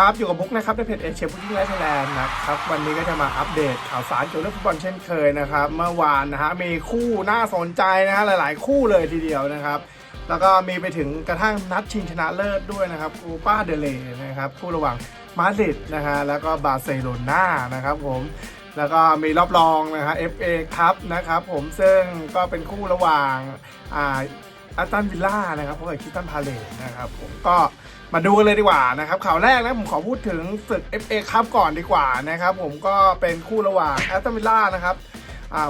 ครับอยู่กับบุ๊กนะครับในเพจเอเชียบุ๊กิ้งไลฟ์ไทยแลนด์นะครับวันนี้ก็จะมาอัปเดตข่าวสารเกี่ยวกับฟุตบอลเช่นเคยนะครับเมื่อวานนะฮะมีคู่น่าสนใจนะฮะหลาย ๆ คู่เลยทีเดียวนะครับแล้วก็มีไปถึงกระทั่งนัดชิงชนะเลิศด้วยนะครับคูป้าเดเลนะครับคู่ระหว่างมาดริดนะฮะแล้วก็บาร์เซโลนานะครับผมแล้วก็มีรอบรองนะฮะ FA ครับนะครับผมซึ่งก็เป็นคู่ระหว่างอาอัตันวิลล่านะครับพบกับคิสตันพาเลตนะครับผมก็ มาดูกันเลยดีกว่านะครับข่าวแรกนะผมขอพูดถึงศึก FA ครับก่อนดีกว่านะครับผมก็เป็นคู่ระหว่างแอัตตันวิลล่านะครับ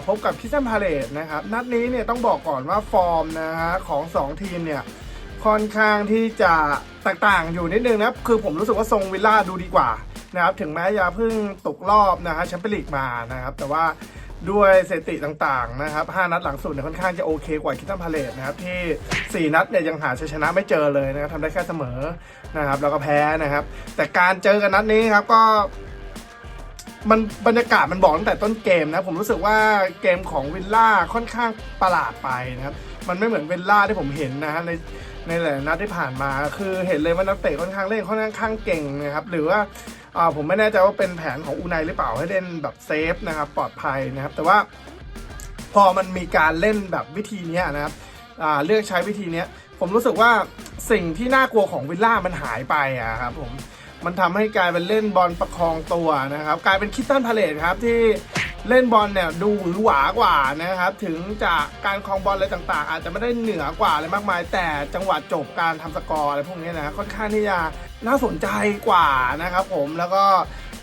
พบกับคิสตันพาเลตนะครับนัดนี้เนี่ยต้องบอกก่อนว่าฟอร์มนะฮะของ 2 ทีมเนี่ยค่อนข้างที่จะแตกต่างอยู่นิดนึงนะคือผมรู้สึกว่าทรงวิลล่าดูดีกว่านะครับถึงแม้จะเพิ่งตกรอบนะฮะแชมเปี้ยนลีกมานะครับแต่ว่า ด้วยสถิติต่างๆนะครับ 5 นัดหลังสุดเนี่ยค่อนข้างจะโอเคกว่าคิตันพาเลตนะครับที่ 4 นัดเนี่ยยังหาชัยชนะไม่เจอเลยนะครับทำได้แค่เสมอนะครับแล้วก็แพ้นะครับ แต่การเจอกันนัดนี้ครับก็ มันบรรยากาศมันบอกตั้งแต่ต้นเกมนะ ผมรู้สึกว่าเกมของวิลล่าค่อนข้างประหลาดไปนะครับ มันไม่เหมือนวิลล่าที่ผมเห็นนะฮะในในหลายนัดที่ผ่านมา คือเห็นเลยว่านักเตะค่อนข้างเล่นค่อนข้างเก่งนะครับ หรือว่าผมไม่แน่ใจว่าเป็นแผนของอูไนหรือเปล่าให้เล่นแบบเซฟนะครับปลอดภัยนะครับ แต่ว่าพอมันมีการเล่นแบบวิธีนี้นะครับเลือกใช้วิธีนี้ผมรู้สึกว่าสิ่งที่น่ากลัวของวิลล่ามันหายไปอะครับผม มันทำให้กลายเป็นเล่นบอลประคองตัวนะครับ กลายเป็นคิตตันพาเลตครับที่เล่นบอลเนี่ยดูหวือหวากว่านะครับ ถึงจากการครองบอลอะไรต่างๆ อาจจะไม่ได้เหนือกว่าอะไรมากมาย แต่จังหวะจบการทำสกอร์อะไรพวกนี้นะค่อนข้างที่จะน่าสนใจกว่านะครับผมแล้วก็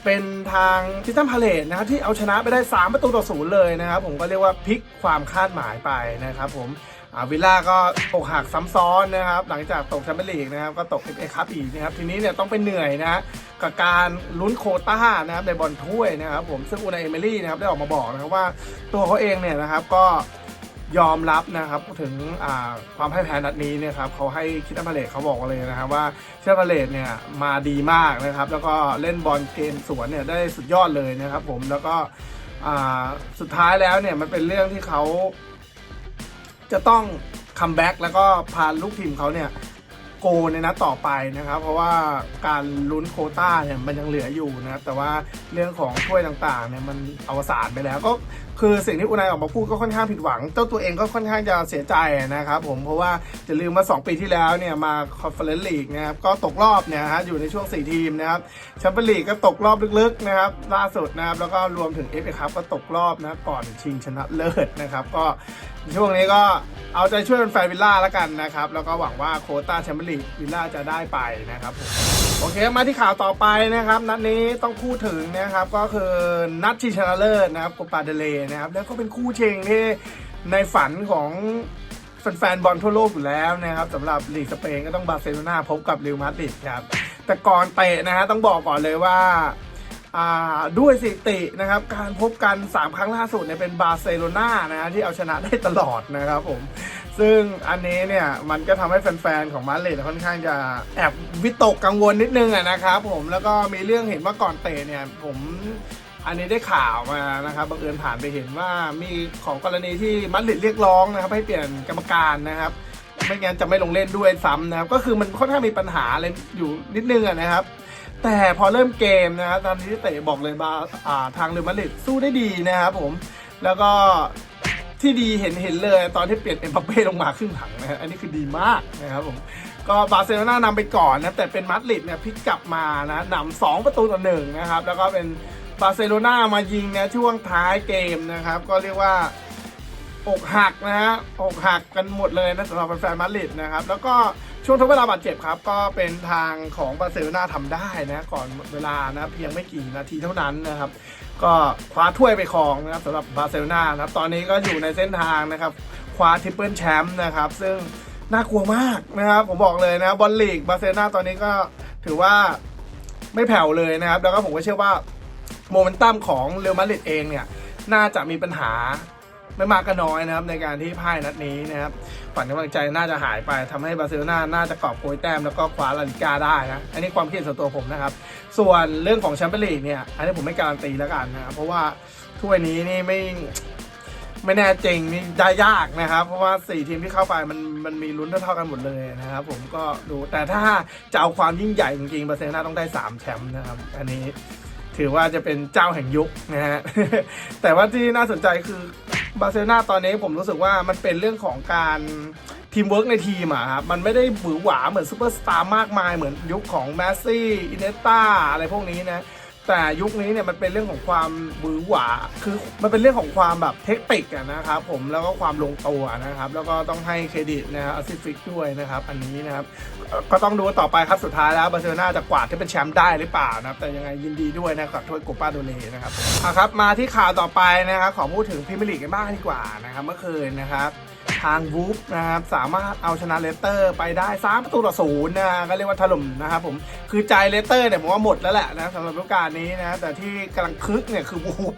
เป็นทางคิตตันพาเลตนะครับที่เอาชนะไปได้ 3 ประตูต่อศูนย์เลยนะครับ ผมก็เรียกว่าพลิกความคาดหมายไปนะครับผม อาวิลล่าก็อกหักซ้ำซ้อนนะครับ หลังจากตกแชมเปี้ยนลีกนะครับ ก็ตกเอฟเอคัพอีกนะครับ ทีนี้เนี่ยต้องไปเหนื่อยนะฮะกับการลุ้นโคต้านะครับในบอลถ้วยนะครับ ผมซึ่งอูนายเอเมิลี่นะครับได้ออกมาบอกนะครับว่าตัวเขาเองเนี่ยนะครับก็ยอมรับนะครับถึงความพ่ายแพ้นัดนี้นี่ยครับเขาให้คิดตันพาเลตเขาบอกเลยนะครับว่าคิดตันพเลตเนี่ยมาดีมากนะครับ แล้วก็เล่นบอลเกมสวนเนี่ยได้สุดยอดเลยนะครับ ผมแล้วก็สุดท้ายแล้วเนี่ยมันเป็นเรื่องที่เขา จะต้องคัมแบ็กแล้วก็พาลูกทีมเขาเนี่ยโกในนัดต่อไปนะครับ เพราะว่าการลุ้นโคต้าเนี่ยมันยังเหลืออยู่นะครับแต่ว่าเรื่องของถ้วยต่างๆเนี่ยมันอวสานไปแล้วก็ คือสิ่งที่อุนายออกมาพูดก็ค่อนข้างผิดหวัง เจ้าตัวเองก็ค่อนข้างจะเสียใจนะครับผมเพราะว่าจะลืมว่า2 ปีที่แล้วเนี่ยมาคอนเฟอเรนซ์ลีกนะครับก็ตกรอบเนี่ยฮะอยู่ในช่วง 4 ทีมนะครับแชมเปี้ยนลีกก็ตกรอบลึกๆนะครับล่าสุดนะครับแล้วก็รวมถึงเอฟเอคัพก็ตกรอบนะก่อนชิงชนะเลิศนะครับก็ช่วงนี้ก็เอาใจช่วยแฟนวิลล่าแล้วกันนะครับแล้วก็หวังว่าโคต้าแชมเปี้ยนลีกวิลล่าจะได้ไปนะครับผมโอเคมาที่ข่าวต่อไปนะครับ นัดนี้ต้องพูดถึงนะครับก็คือนัดชิงชนะเลิศนะครับโกปาเดเลนะครับแล้วก็เป็นคู่เชงที่ในฝันของแฟนๆบอลทั่วโลกอยู่แล้วนะครับสำหรับลีกสเปนก็ต้องบาร์เซโลนาพบกับเรอัลมาดริดครับแต่ก่อนเตะนะฮะต้องบอกก่อนเลยว่าด้วยสิตินะครับการพบกัน 3 ครั้งล่าสุดเนี่ยเป็นบาร์เซโลนานะฮะที่เอาชนะได้ตลอดนะครับผม ซึ่งอันนี้เนี่ยมันก็ทำให้แฟนๆของมาดริดค่อนข้างจะแอบวิตกกังวลนิดนึงนะครับผมแล้วก็มีเรื่องเห็นว่าก่อนเตะเนี่ยผมอันนี้ได้ข่าวมานะครับบังเอิญผ่านไปเห็นว่ามีของกรณีที่มาดริดเรียกร้องนะครับ ให้เปลี่ยนกรรมการนะครับ ไม่งั้นจะไม่ลงเล่นด้วยซ้ำนะครับ ก็คือมันค่อนข้างมีปัญหาอะไรอยู่นิดนึงนะครับ แต่พอเริ่มเกมนะครับตอนที่เตะบอกเลยบาอ่าทางเรอัลมาดริดสู้ได้ดีนะครับผมแล้วก็ ที่ดีเห็นเห็นเลยตอนที่เปลี่ยนเอ็มบัปเป้ลงมาครึ่งหลังนะอันนี้คือดีมากนะครับผมก็บาร์เซโลนานำไปก่อนนะแต่เป็นมาดริดเนี่ยพลิกกลับมานะนำสองประตูต่อหนึ่งนะครับแล้วก็เป็นบาร์เซโลนามายิงนะช่วงท้ายเกมนะครับ ก็เรียกว่าอกหักนะฮะอกหักกันหมดเลยนะสำหรับแฟนมาดริดนะครับ แล้วก็ช่วงทดเวลาบาดเจ็บครับ ก็เป็นทางของบาร์เซโลนาทำได้นะ ก่อนหมดเวลานะเพียงไม่กี่นาทีเท่านั้นนะครับ ก็คว้าถ้วยไปครองนะครับสำหรับบาร์เซโลนานะครับตอนนี้ก็อยู่ในเส้นทางนะครับคว้าทริปเปิลแชมป์นะครับซึ่งน่ากลัวมากนะครับผมบอกเลยนะบอลลีกบาร์เซโลนาตอนนี้ก็ถือว่าไม่แผ่วเลยนะครับ แล้วก็ผมก็เชื่อว่าโมเมนตัมของเรอัลมาดริดเองเนี่ยน่าจะมีปัญหาไม่มากก็น้อยนะครับ ในการที่พ่ายนัดนี้นะครับฝันกำลังใจน่าจะหายไปทำให้บาร์เซโลนาน่าจะกอบโกยแต้มแล้วก็คว้าลาลิก้าได้นะอันนี้ความคิดส่วนตัวผมนะครับ ส่วนเรื่องของแชมเปี้ยนลีกเนี่ย อันนี้ผมไม่การันตีแล้วกันนะครับเพราะว่าถ้วยนี้นี่ไม่ไม่แน่จริงนี่ได้ยากนะครับ เพราะว่า 4 ทีมที่เข้าไปมันมันมีลุ้นเท่าๆกันหมดเลยนะครับ ผมก็ดูแต่ถ้าจะเอาความยิ่งใหญ่จริงๆบาร์เซโลนาต้องได้ 3 แชมป์นะครับ อันนี้ถือว่าจะเป็นเจ้าแห่งยุคนะฮะแต่ว่าที่น่าสนใจคือบาร์เซโลนาตอนนี้ผมรู้สึกว่ามันเป็นเรื่องของการ ทีมเวิร์กในทีมอะครับมันไม่ได้หวือหวาเหมือนซูเปอร์สตาร์มากมายเหมือนยุคของแมสซี่อินเนสตาอะไรพวกนี้นะแต่ยุคนี้เนี่ยมันเป็นเรื่องของความหวือหวา คือมันเป็นเรื่องของความแบบเทคนิคอะนะครับผมแล้วก็ความลงตัวนะครับ แล้วก็ต้องให้เครดิตนะครับอซิฟิกด้วยนะครับ อันนี้นะครับ ก็ต้องดูต่อไปครับสุดท้ายแล้วบาร์เซโลนาจะกวาดที่เป็นแชมป์ได้หรือเปล่านะครับ แต่ยังไงยินดีด้วยนะครับถ้วยโกปาโดเลนะครับอะครับ มาที่ข่าวต่อไปนะครับขอพูดถึงพรีเมียร์ลีกกันบ้างดีกว่านะครับเมื่อคืนนะครับ ทางวูฟนะครับสามารถเอาชนะเลสเตอร์ไปได้3ประตูต่อศูนย์นะก็เรียกว่าถล่มนะครับผมคือใจเลสเตอร์เนี่ยผมว่าหมดแล้วแหละนะสำหรับฤดูกาลนี้นะแต่ที่กำลังคึกเนี่ยคือวูฟ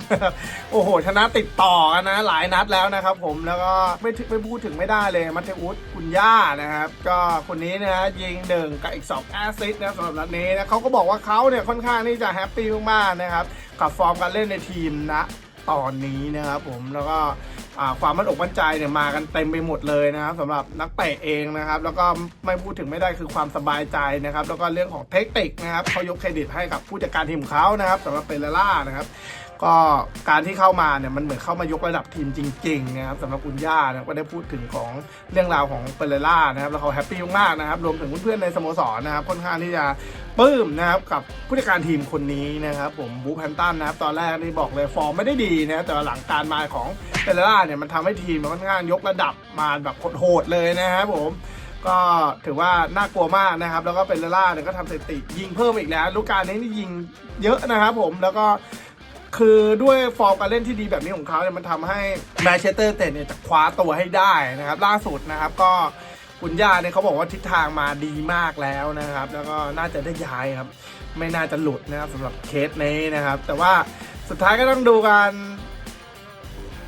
โอ้โห ชนะติดต่อกันนะหลายนัดแล้วนะครับผมแล้วก็ไม่ไม่พูดถึงไม่ได้เลยมัตเตอุสคุณย่านะครับ ก็คนนี้นะฮะยิงหนึ่งกับอีก2แอสซิสต์นะสำหรับนัดนี้นะเขาก็บอกว่าเขาเนี่ยค่อนข้างที่จะแฮปปี้มากๆนะครับกับฟอร์มการเล่นในทีมนะ ตอนนี้นะครับผมแล้วก็ความมั่นอกมั่นใจเนี่ยมากันเต็มไปหมดเลยนะครับสำหรับนักเตะเองนะครับ แล้วก็ไม่พูดถึงไม่ได้คือความสบายใจนะครับ แล้วก็เรื่องของเทคนิคนะครับเขายกเครดิตให้กับผู้จัดการทีมเขานะครับสำหรับเปเรล่านะครับ ก็การที่เข้ามาเนี่ยมันเหมือนเข้ามายกระดับทีมจริงๆนะครับสำหรับคุณย่านะก็ได้พูดถึงของเรื่องราวของเปเรล่านะครับแล้วเขาแฮปปี้มากๆนะครับรวมถึงเพื่อนๆในสโมสรนะครับค่อนข้างที่จะปลื้มนะครับกับผู้จัดการทีมคนนี้นะครับผมบูแพนตันนะครับตอนแรกนี่บอกเลยฟอร์มไม่ได้ดีนะแต่หลังการมาของเปเรล่าเนี่ยมันทำให้ทีมมันค่อนข้างยกระดับมาแบบโหดเลยนะครับผมก็ถือว่าน่ากลัวมากนะครับ แล้วก็เป็นเรล่าเนี่ยก็ทำสถิติยิงเพิ่มอีกแล้ว ลูกการนี้นี่ยิงเยอะนะครับผมแล้วก็ คือด้วยฟอร์มการเล่นที่ดีแบบนี้ของเขาเนี่ยมันทำให้แมนเชสเตอร์เตะเนี่ยจะคว้าตัวให้ได้นะครับ ล่าสุดนะครับก็คุณย่าเนี่ยเขาบอกว่าทิศทางมาดีมากแล้วนะครับ แล้วก็น่าจะได้ย้ายครับ ไม่น่าจะหลุดนะครับสำหรับเคสนี้นะครับ แต่ว่าสุดท้ายก็ต้องดูกัน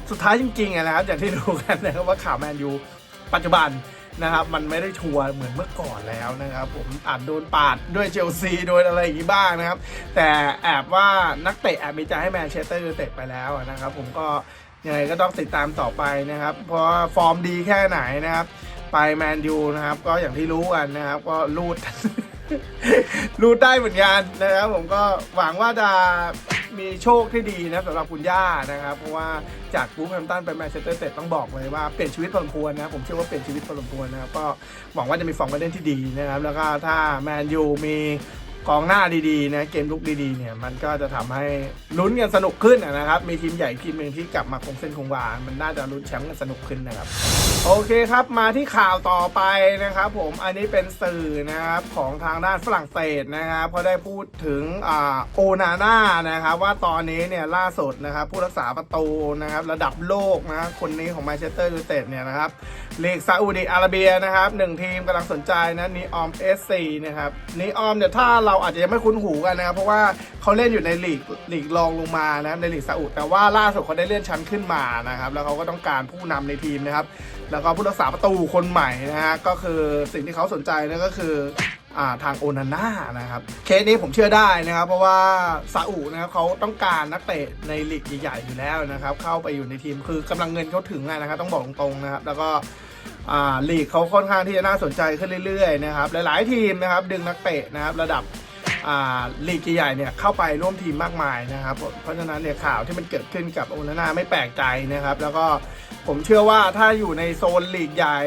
สุดท้ายจริงๆอะนะครับอย่างที่ดูกันนะครับว่าข่าวแมนยูปัจจุบัน นะครับมันไม่ได้ชัวร์เหมือนเมื่อก่อนแล้วนะครับ ผมอาจโดนปาดด้วยเชลซีโดนอะไรอย่างนี้บ้างนะครับ แต่แอบว่านักเตะแอบมีใจให้แมนเชสเตอร์ยูไนเต็ดไปแล้วนะครับ ผมก็ยังไงก็ต้องติดตามต่อไปนะครับ เพราะฟอร์มดีแค่ไหนนะครับ ไปแมนยูนะครับ ก็อย่างที่รู้กันนะครับ ก็รูดรูดได้เหมือนกันนะครับ ผมก็หวังว่าจะ มีโชคที่ดีนะสำหรับคุณย่านะครับ เพราะว่าจากบูฟแฮมตันไปแมนเชสเตอร์เต็ดต้องบอกเลยว่าเปลี่ยนชีวิตพอสมควรนะครับผมเชื่อว่าเปลี่ยนชีวิตพอสมควรนะครับก็หวังว่าจะมีฟอร์มการเล่นที่ดีนะครับแล้วก็ถ้าแมนยูมี กองหน้าดีๆนะเกมลุกดีๆเนี่ยมันก็จะทำให้ลุ้นกันสนุกขึ้นนะครับ มีทีมใหญ่ทีมหนึ่งที่กลับมาคงเส้นคงวา มันน่าจะลุ้นแชมป์กันสนุกขึ้นนะครับ โอเคครับมาที่ข่าวต่อไปนะครับ ผมอันนี้เป็นสื่อนะครับของทางด้านฝรั่งเศสนะครับเขาได้พูดถึงอ่าโอนาน่านะครับ ว่าตอนนี้เนี่ยล่าสุดนะครับ ผู้รักษาประตูนะครับระดับโลกนะคนนี้ของแมนเชสเตอร์ยูไนเต็ดเนี่ยนะครับลีกซาอุดิอาระเบียนะครับหนึ่งทีมกำลังสนใจนะนีออมเอสซีนะครับนีออมเนี่ยถ้าเราราอาจจะยังไม่คุ้นหูกันนะครับเพราะว่าเขาเล่นอยู่ในลีกลีกรองลงมานะในลีกซาอุดแต่ว่าล่าสุดเขาได้เลื่อนชั้นขึ้นมานะครับแล้วเขาก็ต้องการผู้นำในทีมนะครับแล้วก็ผู้รักษาประตูคนใหม่นะฮะก็คือสิ่งที่เขาสนใจนั่นก็คืออาทางโอนาน่านะครับเคสนี้ผมเชื่อได้นะครับ เพราะว่าซาอุนะครับเขาต้องการนักเตะในลีกใหญ่ๆอยู่แล้วนะครับ เข้าไปอยู่ในทีมคือกำลังเงินเขาถึงอะนะครับ ต้องบอกตรงๆนะครับ แล้วก็ลีกเขาค่อนข้างที่จะน่าสนใจขึ้นเรื่อยๆนะครับหลายๆทีมนะครับ ดึงนักเตะนะครับ ระดับ ลีกใหญ่เนี่ยเข้าไปร่วมทีมมากมายนะครับ เพราะฉะนั้นเนี่ยข่าวที่มันเกิดขึ้นกับโอนาน่าไม่แปลกใจนะครับ แล้วก็ผมเชื่อว่าถ้าอยู่ในโซนลีกใหญ่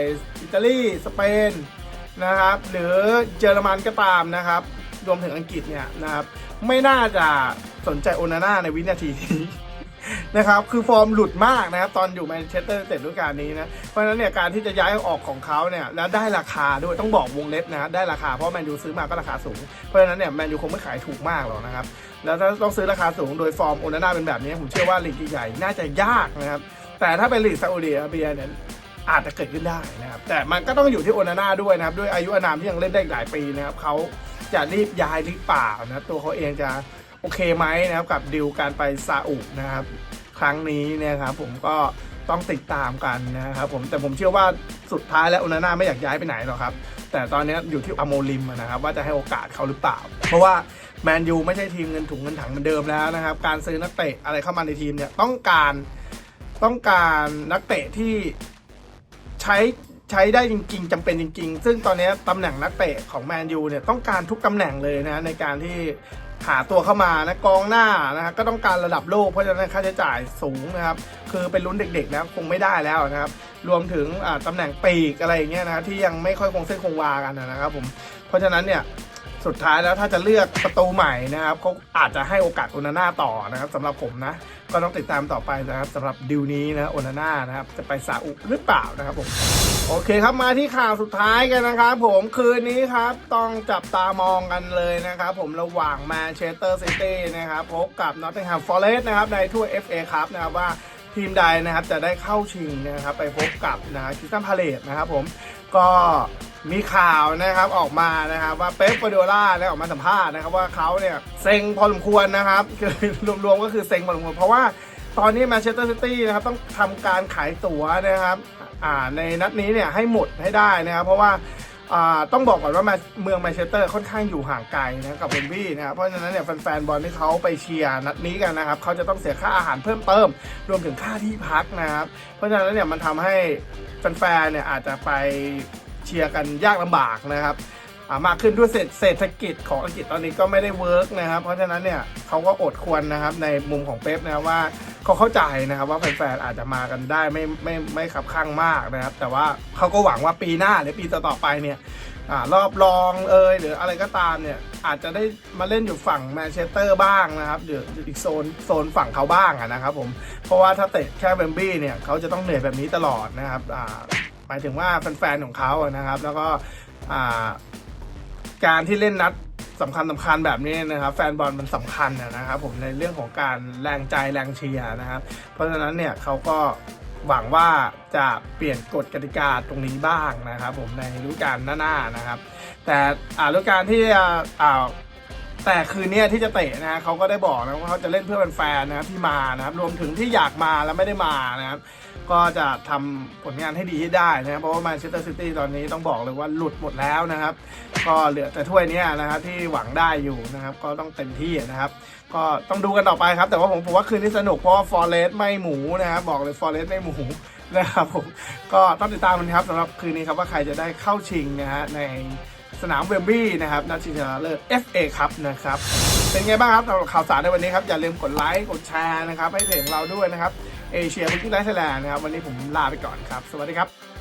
อิตาลีสเปนนะครับหรือเยอรมันก็ตามนะครับ รวมถึงอังกฤษเนี่ยนะครับไม่น่าจะสนใจโอนาน่าในวินาทีนี้ นะครับ คือฟอร์มหลุดมากนะครับ ตอนอยู่แมนเชสเตอร์เสร็จฤดูกาลนี้นะ เพราะฉะนั้นเนี่ยการที่จะย้ายออกของเขาเนี่ยแล้วได้ราคาด้วยต้องบอกวงเล็บนะได้ราคาเพราะแมนยูซื้อมาก็ราคาสูง เพราะฉะนั้นเนี่ยแมนยูคงไม่ขายถูกมากหรอกนะครับ แล้วถ้าต้องซื้อราคาสูงโดยฟอร์มโอนาน่าเป็นแบบนี้ผมเชื่อว่าลีกใหญ่ๆน่าจะยากนะครับ แต่ถ้าเป็นลีกซาอุดิอาระเบียเนี่ยอาจจะเกิดขึ้นได้นะครับ แต่มันก็ต้องอยู่ที่โอนาน่าด้วยนะครับ ด้วยอายุอานามที่ยังเล่นได้หลายปีนะครับเขาจะรีบย้ายหรือเปล่านะตัวเขาเองจะ โอเคไหมนะครับกับดิวการไปซาอุนะครับ ครั้งนี้เนะครับผมก็ต้องติดตามกันนะครับผมแต่ผมเชื่อว่าสุดท้ายแล้วโอนาน่าไม่อยากย้ายไปไหนหรอกครับ แต่ตอนนี้อยู่ที่อโมลิมนะครับว่าจะให้โอกาสเขาหรือเปล่า เพราะว่าแมนยูไม่ใช่ทีมเงินถุงเงินถังเหมือนเดิมแล้วนะครับ การซื้อนักเตะอะไรเข้ามาในทีมเนี่ยต้องการต้องการนักเตะที่ใช้ใช้ได้จริง ๆจำเป็นจริง ๆ ซึ่งตอนนี้ตำแหน่งนักเตะของแมนยูเนี่ยต้องการทุกตำแหน่งเลยนะในการที่ หาตัวเข้ามานะกองหน้านะฮะก็ต้องการระดับโลกเพราะฉะนั้นค่าใช้จ่ายสูงนะครับ คือเป็นรุ่นเด็กๆนะคงไม่ได้แล้วนะครับ รวมถึงตำแหน่งปีกอะไรอย่างเงี้ยนะที่ยังไม่ค่อยคงเส้นคงวากันนะครับผมเพราะฉะนั้นเนี่ยสุดท้ายแล้วถ้าจะเลือกประตูใหม่นะครับเขาอาจจะให้โอกาสโอนาน่าต่อนะครับสำหรับผมนะ ก็ต้องติดตามต่อไปนะครับสำหรับดิวนี้นะโอนาน่านะครับจะไปซาอุหรือเปล่านะครับผม โอเคครับมาที่ข่าวสุดท้ายกันนะครับผมคืนนี้ครับ ต้องจับตามองกันเลยนะครับ ผมระหว่างแมนเชสเตอร์ซิตี้นะครับพบกับนอตติงแฮมฟอเรสต์นะครับในทั่ว FA ครับนะครับว่าทีมใดนะครับจะได้เข้าชิงนะครับไปพบกับนะคิสตันพาเลตนะครับผมก็มีข่าวนะครับออกมานะครับว่าเป๊ปกวาร์ดิโอล่าได้ออกมาสัมภาษณ์นะครับว่าเขาเนี่ยเซ็งพอสมควรนะครับคือรวมๆก็คือเซ็งพอสมควรเพราะว่าตอนนี้แมนเชสเตอร์ซิตี้นะครับต้องทำการขายตั๋วนะครับ ในนัดนี้เนี่ยให้หมดให้ได้นะครับเพราะว่าต้องบอกก่อนว่าเมืองแมนเชสเตอร์ค่อนข้างอยู่ห่างไกลนะกับเบนบี้นะครับเพราะฉะนั้นเนี่ยแฟนๆบอลที่เขาไปเชียร์นัดนี้กันนะครับเขาจะต้องเสียค่าอาหารเพิ่มเติม รวมถึงค่าที่พักนะครับเพราะฉะนั้นเนี่ยมันทำให้แฟนๆเนี่ยอาจจะไปเชียร์กันยากลำบากนะครับมากขึ้นด้วยเศรษฐกิจของอังกฤษตอนนี้ก็ไม่ได้เวิร์กนะครับเพราะฉะนั้นเนี่ยเขาก็อดควรนะครับในมุมของเป๊ปนะว่า เขาเข้าใจนะครับว่าแฟนๆอาจจะมากันได้ไม่ไม่ไม่ขับข้างมากนะครับ แต่ว่าเขาก็หวังว่าปีหน้าหรือปีต่อๆไปเนี่ยอรอบรองเอยหรืออะไรก็ตามเนี่ยอาจจะได้มาเล่นอยู่ฝั่งแมนเชสเตอร์บ้างนะครับหรืออีกโซนโซนฝั่งเขาบ้างนะครับผมเพราะว่าถ้าเตะแค่เบมบี้เนี่ยเขาจะต้องเหนื่อยแบบนี้ตลอดนะครับหมายถึงว่าแฟนๆของเขานะครับ แล้วก็การที่เล่นนัด สำคัญสำคัญแบบนี้นะครับ แฟนบอลมันสำคัญนะครับ ผมในเรื่องของการแรงใจแรงเชียร์นะครับ เพราะฉะนั้นเนี่ยเขาก็หวังว่าจะเปลี่ยนกฎกติกาตรงนี้บ้างนะครับ ผมในฤดูกาลหน้าๆนะครับ แต่อ่าฤดูกาลที่อ่าแต่คืนนี้ที่จะเตะนะฮะเขาก็ได้บอกนะว่าเขาจะเล่นเพื่อแฟนๆนะครับที่มานะครับ รวมถึงที่อยากมาแล้วไม่ได้มานะครับ ก็จะทำผลงานให้ดีให้ได้นะครับเพราะว่าแมนเชสเตอร์ซิตี้ตอนนี้ต้องบอกเลยว่าหลุดหมดแล้วนะครับ ก็เหลือแต่ถ้วยนี้นะครับที่หวังได้อยู่นะครับ ก็ต้องเต็มที่นะครับ ก็ต้องดูกันต่อไปครับ แต่ว่าผมผมว่าคืนนี้สนุกเพราะว่าฟอร์เรสไม่หมูนะครับ บอกเลยฟอร์เรสไม่หมูนะครับผมก็ต้องติดตามกันครับสำหรับคืนนี้ครับว่าใครจะได้เข้าชิงนะฮะในสนามเวมบลีย์นะครับนัดชิงชนะเลิศ FA ครับนะครับ เป็นไงบ้างครับสำหรับข่าวสารในวันนี้ครับ อย่าลืมกดไลค์กดแชร์นะครับให้เพจของเราด้วยนะครับ เอเชียบุ๊กิ้งไลฟ์แลนด์นะครับวันนี้ผมลาไปก่อนครับ สวัสดีครับ